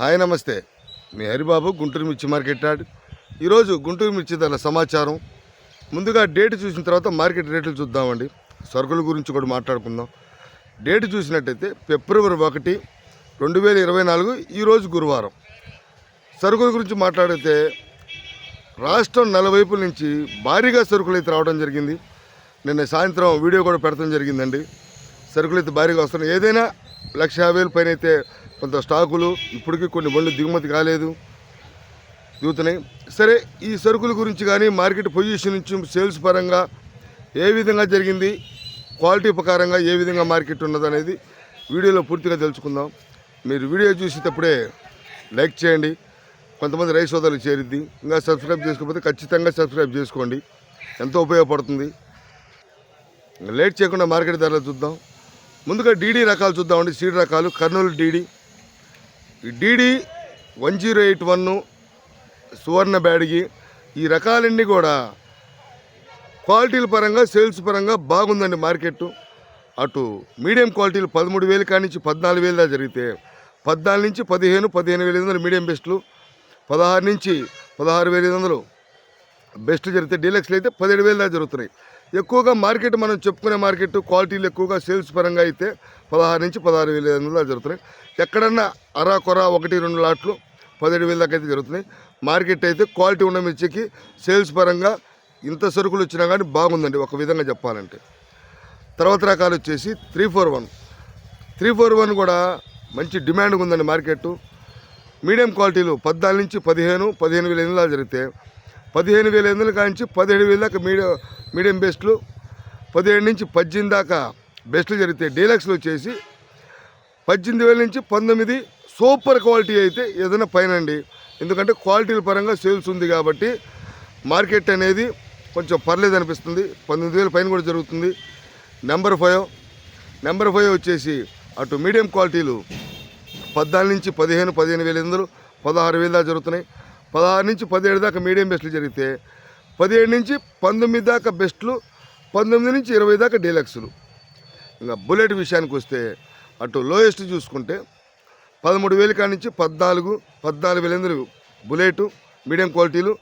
Hi నమస్తే. మీ హరిబాబు గుంటూరు మిర్చి market yard ఈరోజు గుంటూరు మిర్చి ధరల సమాచారం. ముందుగా డేట్ చూసిన తర్వాత మార్కెట్ రేట్లు చూద్దామండి. సరుకుల గురించి కూడా మాట్లాడుకుందాం. డేట్ చూసినట్టయితే ఫిబ్రవరి ఒకటి రెండు వేల ఇరవై నాలుగు ఈరోజు గురువారం. సరుకుల గురించి మాట్లాడితే రాష్ట్రం నలువైపుల నుంచి భారీగా సరుకులు అయితే రావడం జరిగింది. నిన్న సాయంత్రం వీడియో కూడా పెడతాం జరిగిందండి. సరుకులు అయితే భారీగా వస్తున్నాయి. ఏదైనా లక్ష యాభై వేల పైన అయితే కొంత స్టాకులు ఇప్పటికీ కొన్ని బండ్లు దిగుమతి కాలేదు. దిగుతున్నాయి. సరే ఈ సరుకుల గురించి కానీ మార్కెట్ పొజిషన్ నుంచి సేల్స్ పరంగా ఏ విధంగా జరిగింది క్వాలిటీ ప్రకారంగా ఏ విధంగా మార్కెట్ ఉన్నదనేది వీడియోలో పూర్తిగా తెలుసుకుందాం. మీరు వీడియో చూసేటప్పుడే లైక్ చేయండి. కొంతమంది రైస్ సోదరులు చేరిద్ది. ఇంకా సబ్స్క్రైబ్ చేసుకోకపోతే ఖచ్చితంగా సబ్స్క్రైబ్ చేసుకోండి. ఎంతో ఉపయోగపడుతుంది? ఇంకా లేట్ చేయకుండా మార్కెట్ ధరలు చూద్దాం. ముందుగా డీడీ రకాలు చూద్దామండి. సీడ్ రకాలు కర్నూలు డీడీ. ఈ DD one zero eight one Suvarna Byadgi ఈ రకాలన్నీ కూడా క్వాలిటీల పరంగా సేల్స్ పరంగా బాగుందండి మార్కెట్ అటు మీడియం క్వాలిటీలు పదమూడు వేలు కాడి నుంచి పద్నాలుగు వేలు దాకా జరిగితే పద్నాలుగు నుంచి పదిహేను పదిహేను వేల ఐదు వందలు మీడియం బెస్ట్లు పదహారు నుంచి పదహారు వేల ఐదు వందలు బెస్ట్ జరిగితే డీలక్స్లు అయితే పదిహేడు వేలు దాకా జరుగుతున్నాయి. ఎక్కువగా మార్కెట్ మనం చెప్పుకునే మార్కెట్ క్వాలిటీలు ఎక్కువగా సేల్స్ పరంగా అయితే పదహారు నుంచి పదహారు వేల ఐదు వందలు జరుగుతున్నాయి. ఎక్కడన్నా అరా కొర ఒకటి రెండు లాట్లు పదిహేడు వేల దాకా అయితే జరుగుతున్నాయి. మార్కెట్ అయితే క్వాలిటీ ఉన్న మిర్చికి సేల్స్ పరంగా ఇంత సరుకులు వచ్చినా కానీ బాగుందండి ఒక విధంగా చెప్పాలంటే. తర్వాత రకాలు వచ్చేసి three four one. Three four one కూడా మంచి డిమాండ్ ఉందండి మార్కెట్. మీడియం క్వాలిటీలు పద్నాలుగు నుంచి పదిహేను పదిహేను వేల ఎనిమిది జరిగితే పదిహేను వేల ఎనిమిది కాంచి పదిహేడు వేల దాకా మీడియం మీడియం బెస్ట్లు పదిహేడు నుంచి పద్దెనిమిది దాకా బెస్ట్లు జరిగితే డీలక్స్లు వచ్చేసి పద్దెనిమిది వేల నుంచి పంతొమ్మిది సూపర్ క్వాలిటీ అయితే ఏదైనా పైన అండి. ఎందుకంటే క్వాలిటీల పరంగా సేల్స్ ఉంది కాబట్టి మార్కెట్ అనేది కొంచెం పర్లేదు అనిపిస్తుంది. పంతొమ్మిది వేల పైన కూడా జరుగుతుంది. నెంబర్ ఫైవ్ నెంబర్ ఫైవ్ వచ్చేసి అటు మీడియం క్వాలిటీలు పద్నాలుగు నుంచి పదిహేను పదిహేను వేల ఎనిమిదిలు పదహారు వేలు దాకా జరుగుతున్నాయి. పదహారు నుంచి పదిహేడు దాకా మీడియం బెస్ట్లు జరిగితే పదిహేడు నుంచి పంతొమ్మిది దాకా బెస్ట్లు పంతొమ్మిది నుంచి ఇరవై దాకా డీలక్స్లు. ఇంకా బుల్లెట్ విషయానికి వస్తే అటు లోయెస్ట్ చూసుకుంటే పదమూడు వేల కాడి నుంచి పద్నాలుగు పద్నాలుగు వేల ఎనిమిది బుల్లెట్ మీడియం క్వాలిటీలు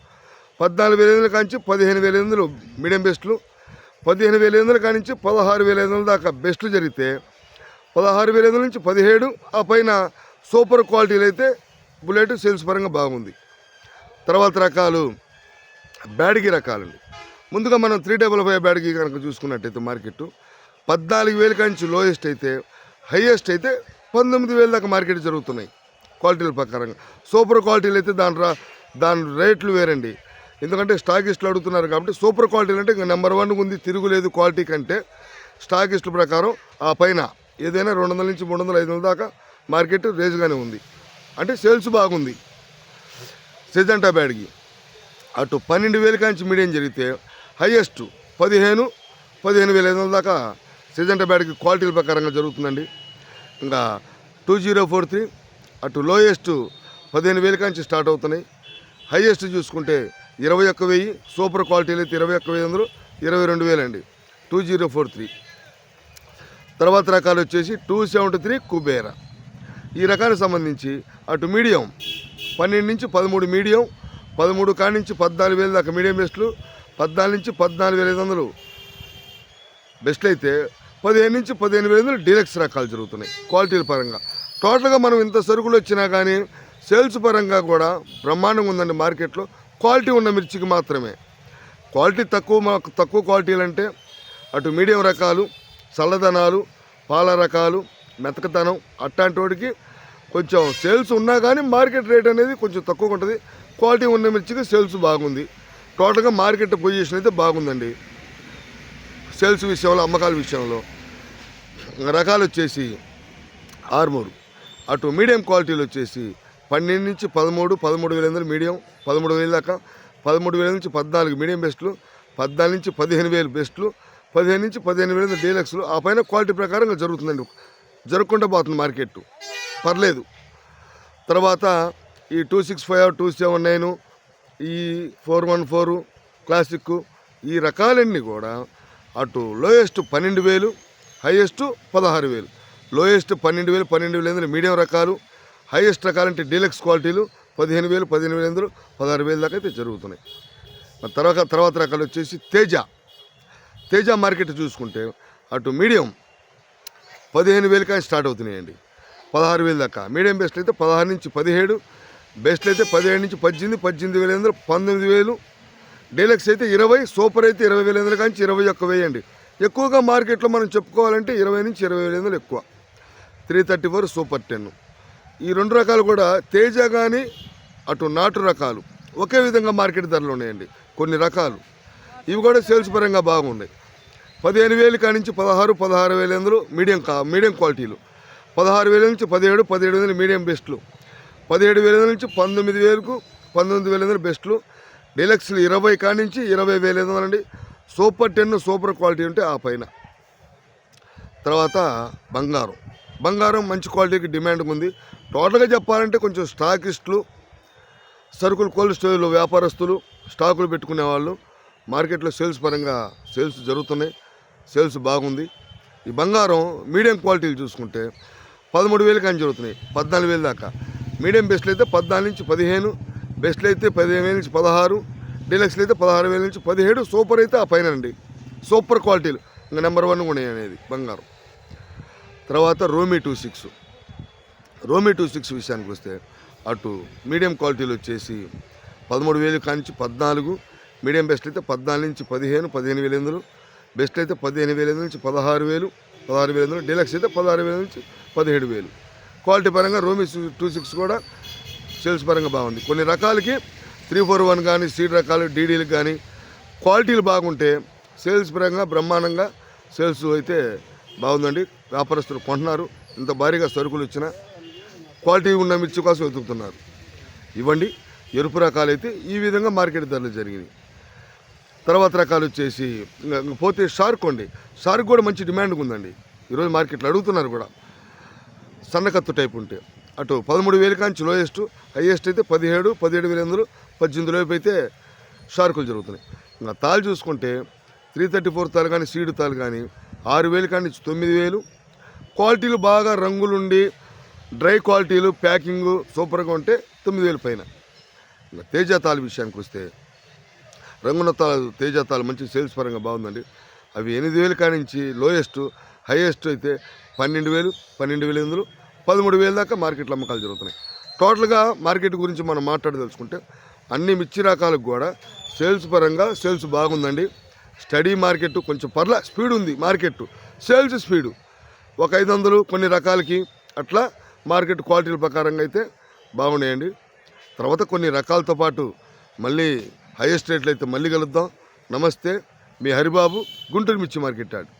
పద్నాలుగు వేల ఎనిమిది కాడి నుంచి పదిహేను వేల ఎనిమిదిలు మీడియం బెస్ట్లు పదిహేను వేల ఎనిమిది కాడి నుంచి పదహారు వేల ఎనిమిది దాకా బెస్ట్లు జరిగితే పదహారు వేల ఎనిమిది నుంచి పదిహేడు ఆ పైన సూపర్ క్వాలిటీలు అయితే బుల్లెట్ సేల్స్ పరంగా బాగుంది. తర్వాత రకాలు బ్యాడ్గి రకాలండి ముందుగా మనం త్రీ డబల్ ఫైవ్ బ్యాడ్గి కనుక చూసుకున్నట్టయితే మార్కెట్ పద్నాలుగు వేల కాంచి లోయెస్ట్ అయితే హైయెస్ట్ అయితే పంతొమ్మిది వేల దాకా మార్కెట్ జరుగుతున్నాయి. క్వాలిటీల ప్రకారంగా. సూపర్ క్వాలిటీలు అయితే దాని రా దాని రేట్లు వేరండి. ఎందుకంటే స్టాకిస్టులు అడుగుతున్నారు కాబట్టి సూపర్ క్వాలిటీలు అంటే ఇంకా నెంబర్ వన్ ఉంది తిరుగులేదు క్వాలిటీ కంటే. స్టాకిస్టుల ప్రకారం ఆ పైన ఏదైనా రెండు వందల నుంచి మూడు వందల ఐదు వందల దాకా మార్కెట్ రేజ్గానే ఉంది. అంటే సేల్స్ బాగుంది. సిజంటా బ్యాడ్కి అటు పన్నెండు వేల కాంచి మీడియం జరిగితే హయ్యెస్ట్ పదిహేను పదిహేను వేల ఐదు వందల దాకా సిజంటా బ్యాడ్కి క్వాలిటీల ప్రకారంగా జరుగుతుందండి. ఇంకా టూ జీరో ఫోర్ త్రీ అటు లోయెస్ట్ పదిహేను వేల కాంచి స్టార్ట్ అవుతున్నాయి. హైయెస్ట్ చూసుకుంటే ఇరవై ఒక్క వెయ్యి సూపర్ క్వాలిటీలు అయితే ఇరవై ఒక్క వెయ్యి వందలు ఇరవై రెండు వేలు అండి. Two zero four three. తర్వాత రకాలు వచ్చేసి టూ సెవెంటీ త్రీ కుబేరా. ఈ రకానికి సంబంధించి అటు మీడియం పన్నెండు నుంచి పదమూడు మీడియం పదమూడు కాడి నుంచి పద్నాలుగు వేల దాకా మీడియం బెస్ట్లు పద్నాలుగు నుంచి పద్నాలుగు వేల ఐదు వందలు. బెస్ట్లు అయితే పదిహేను నుంచి పదిహేను వేల వందలు డీలక్స్ రకాలు జరుగుతున్నాయి క్వాలిటీల పరంగా. టోటల్గా మనం ఇంత సరుకులు వచ్చినా కానీ సేల్స్ పరంగా కూడా బ్రహ్మాండంగా ఉందండి మార్కెట్లో. క్వాలిటీ ఉన్న మిర్చికి మాత్రమే. క్వాలిటీ తక్కువ తక్కువ క్వాలిటీలు అంటే అటు మీడియం రకాలు చల్లదనాలు పాల రకాలు మెతకతనం అట్లాంటి వాడికి కొంచెం సేల్స్ ఉన్నా కానీ మార్కెట్ రేట్ అనేది కొంచెం తక్కువగా ఉంటుంది. క్వాలిటీ ఉన్న మిర్చికి సేల్స్ బాగుంది. టోటల్గా మార్కెట్ పొజిషన్ అయితే బాగుందండి. సేల్స్ విషయంలో అమ్మకాల విషయంలో. రకాలు వచ్చేసి ఆర్మూరు. అటు మీడియం క్వాలిటీలు వచ్చేసి పన్నెండు నుంచి పదమూడు పదమూడు వేల ఎనిమిది మీడియం పదమూడు వేల దాకా పదమూడు వేల నుంచి పద్నాలుగు మీడియం బెస్ట్లు పద్నాలుగు నుంచి పదిహేను వేలు బెస్ట్లు పదిహేను నుంచి పదిహేను వేల డీలక్స్లు ఆ పైన క్వాలిటీ ప్రకారంగా జరుగుతుందండి. జరగకుండా పోతుంది మార్కెట్ పర్లేదు. తర్వాత ఈ two six five two seven nine ఈ ఫోర్ వన్ ఫోర్ క్లాసిక్ ఈ రకాలన్నీ కూడా అటు లోయెస్ట్ పన్నెండు వేలు హైయెస్ట్ పదహారు వేలు. లోయెస్ట్ పన్నెండు వేలు పన్నెండు వేలు ఎందుకు మీడియం రకాలు హైయెస్ట్ రకాలంటే డీలక్స్ క్వాలిటీలు పదిహేను వేలు పదిహేను వేలు ఎందులో పదహారు వేలు దాకా అయితే జరుగుతున్నాయి. తర్వాత తర్వాత రకాలు వచ్చేసి తేజ. తేజ మార్కెట్ చూసుకుంటే అటు మీడియం పదిహేను వేలు కానీ స్టార్ట్ అవుతున్నాయండి. పదహారు వేలు దాకా. మీడియం బెస్ట్ అయితే పదహారు నుంచి పదిహేడు బెస్ట్ అయితే పదిహేడు నుంచి పద్దెనిమిది పద్దెనిమిది వేల ఎందులో పంతొమ్మిది వేలు. డీలక్స్ అయితే ఇరవై సూపర్ అయితే ఇరవై వేల ఎందులో కానీ ఇరవై ఒక్క వేయండి ఎక్కువగా మార్కెట్లో మనం చెప్పుకోవాలంటే ఇరవై నుంచి ఇరవై వేల ఎందులో ఎక్కువ. Three thirty four super ten. ఈ రెండు రకాలు కూడా తేజ కానీ అటు నాటు రకాలు ఒకే విధంగా మార్కెట్ ధరలు ఉన్నాయండి. కొన్ని రకాలు. ఇవి కూడా సేల్స్ పరంగా బాగున్నాయి. పదిహేను వేలు కాడి నుంచి పదహారు పదహారు వేల ఎందులో మీడియం కా మీడియం క్వాలిటీలు. పదహారు వేల నుంచి పదిహేడు పదిహేడు వందలు మీడియం బెస్ట్లు. పదిహేడు వేల నుంచి పంతొమ్మిది వేలకు పంతొమ్మిది వేల ఎందులో బెస్ట్లు. డీలక్స్లు ఇరవై కాడి నుంచి ఇరవై వేల ఐదు వందలండి. సూపర్ టెన్ సూపర్ క్వాలిటీ ఉంటే ఆ పైన. తర్వాత బంగారం. బంగారం మంచి క్వాలిటీకి డిమాండ్ ఉంది. టోటల్గా చెప్పాలంటే కొంచెం స్టాకిస్టులు సరుకులు కోల్డ్ స్టోరేజ్లో వ్యాపారస్తులు స్టాకులు పెట్టుకునే వాళ్ళు మార్కెట్లో సేల్స్ పరంగా సేల్స్ జరుగుతున్నాయి. సేల్స్ బాగుంది. ఈ బంగారం మీడియం క్వాలిటీలు చూసుకుంటే పదమూడు వేలు కానీ జరుగుతున్నాయి పద్నాలుగు వేలు దాకా. మీడియం బెస్ట్లు అయితే పద్నాలుగు నుంచి పదిహేను బెస్ట్లు అయితే పదిహేను వేల నుంచి పదహారు డీలక్స్లు అయితే పదహారు వేల నుంచి పదిహేడు సూపర్ అయితే ఆ పైన అండి. సూపర్ క్వాలిటీలు ఇంకా నెంబర్ వన్ ఉన్నాయి అనేది బంగారం. తర్వాత రోమీ టూ సిక్స్. రోమీ టూ సిక్స్ విషయానికి వస్తే అటు మీడియం క్వాలిటీలు వచ్చేసి పదమూడు వేలు కానించి పద్నాలుగు మీడియం బెస్ట్ అయితే పద్నాలుగు నుంచి పదిహేను పదిహేను వేలు ఎందులో బెస్ట్ అయితే పదిహేను వేల నుంచి పదహారు వేలు పదహారు వేల నుంచి డీలక్స్ అయితే పదహారు వేల నుంచి పదిహేడు వేలు. క్వాలిటీ పరంగా రోమీ టూ సిక్స్ కూడా సేల్స్ పరంగా బాగుంది. కొన్ని రకాలకి త్రీ ఫోర్ వన్ కానీ సీడ్ రకాలు డీడీలకు కానీ క్వాలిటీలు బాగుంటే సేల్స్ పరంగా బ్రహ్మాండంగా సేల్స్ అయితే బాగుందండి. వ్యాపారస్తులు కొంటున్నారు. ఇంత భారీగా సరుకులు ఇచ్చిన క్వాలిటీ ఉన్న మిర్చి కోసం వెతుకుతున్నారు. ఇవ్వండి. ఎరుపు రకాలు అయితే ఈ విధంగా మార్కెట్ ధరలు జరిగినాయి. తర్వాత రకాలు వచ్చేసి ఇంకా పోతే షార్క్ అండి. షార్క్ కూడా మంచి డిమాండ్ ఉందండి. ఈరోజు మార్కెట్లో అడుగుతున్నారు కూడా. సన్నకత్తు టైప్ ఉంటే. అటు పదమూడు వేలు కాంచి లోయెస్ట్ హైయెస్ట్ అయితే పదిహేడు పదిహేడు వేల ఎనిమిది పద్దెనిమిది లోపు అయితే షార్కులు జరుగుతున్నాయి. ఇంకా తాలు చూసుకుంటే త్రీ థర్టీ ఫోర్ తాలు కానీ సీడు తాలు కానీ ఆరు వేలు కానీ తొమ్మిది వేలు. క్వాలిటీలు బాగా రంగులుండి డ్రై క్వాలిటీలు ప్యాకింగ్ సూపర్గా ఉంటే తొమ్మిది వేలు పైన. ఇంకా తేజ తాలు విషయానికి వస్తే రంగున తాలు తేజ తాలు మంచి సేల్స్ పరంగా బాగుందండి. అవి ఎనిమిది వేలు కానించి లోయెస్ట్ హైయెస్ట్ అయితే పన్నెండు వేలు పన్నెండు వేలు ఎనిమిదిలు పదమూడు వేలు దాకా మార్కెట్లో అమ్మకాలు జరుగుతున్నాయి. టోటల్గా మార్కెట్ గురించి మనం మాట్లాడదలుచుకుంటే అన్ని మిర్చి రకాలకు కూడా సేల్స్ పరంగా సేల్స్ బాగుందండి. స్టడీ మార్కెట్ కొంచెం పర్ల స్పీడ్ ఉంది మార్కెట్. Sales speed. ఒక ఐదు వందలు కొన్ని రకాలకి అట్లా మార్కెట్ క్వాలిటీల ప్రకారంగా అయితే బాగున్నాయండి. తర్వాత కొన్ని రకాలతో పాటు మళ్ళీ హైయెస్ట్ రేట్లు అయితే మళ్ళీ కలుద్దాం. నమస్తే మీ హరిబాబు గుంటూరు మిర్చి మార్కెట్ యార్డ్.